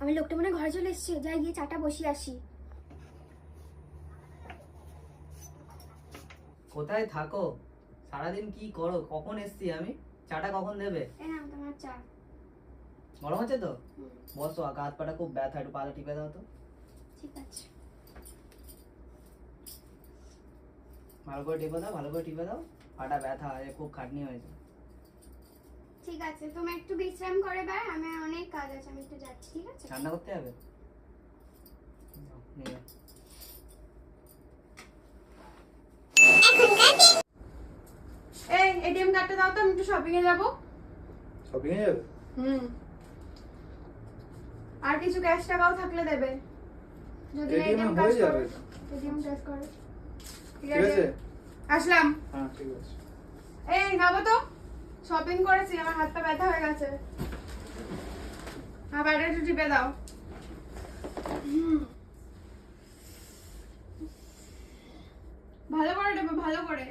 আমি লোকটা মনে ঘরে চলে এসছে। যাই গিয়ে চাটা বসিয়ে আসি। কোথায় থাকো? সারাদিন কি করো? কখন এসছি আমি? চাটা কখন দেবে? এই তোমার চা। গরম হচ্ছে তো? বসো হাত পাটা খুব ব্যথা একটু পাটা টিপে দাও তো। ঠিক আছে। ভালো করে টিপে দাও ভালো করে টিপে দাও। পাটা ব্যথা খুব খাটনি হয়েছে। ঠিক আছে তুমি একটু বিশ্রাম করে বেড় আমি অনেক কাজ আছে আমি একটু যাচ্ছি ঠিক আছে? রান্না করতে হবে। এই এটিএম কার্ডটা দাও তো আমি একটু শপিং এ যাব। শপিং এ যাবে? হুম। আর কিছু ক্যাশ টাকাও থাকলে দেবে। যদি না এটিএম কাজ করো। এটিএম কাজ করো। ঠিক আছে? আসলাম। হ্যাঁ ঠিক আছে। এই নাবো তো। শপিং করেছি, আমার হাতটা ব্যথা হয়ে গেছে। হ্যাঁ ব্যাটারি একটু টিপে দাও। ভালো করে ভালো করে।